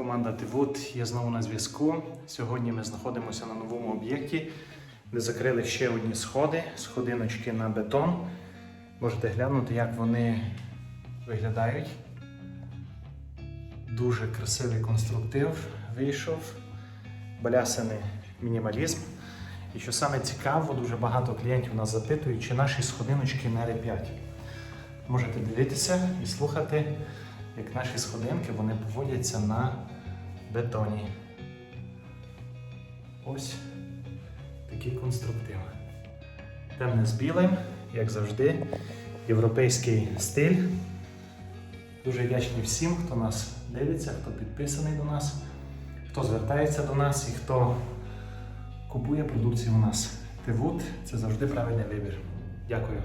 Команда Тивут є знову на зв'язку. Сьогодні ми знаходимося на новому об'єкті, де закрили ще одні сходи, сходиночки на бетон. Можете глянути, як вони виглядають. Дуже красивий конструктив вийшов, балясаний мінімалізм. І що саме цікаво, дуже багато клієнтів нас запитують, чи наші сходиночки на R5. Можете дивитися і слухати, як наші сходинки вони поводяться на бетоні. Ось такі конструктиви. Темне з білим, як завжди, європейський стиль. Дуже вдячний всім, хто нас дивиться, хто підписаний до нас, хто звертається до нас і хто купує продукцію у нас. Тивут це завжди правильний вибір. Дякую.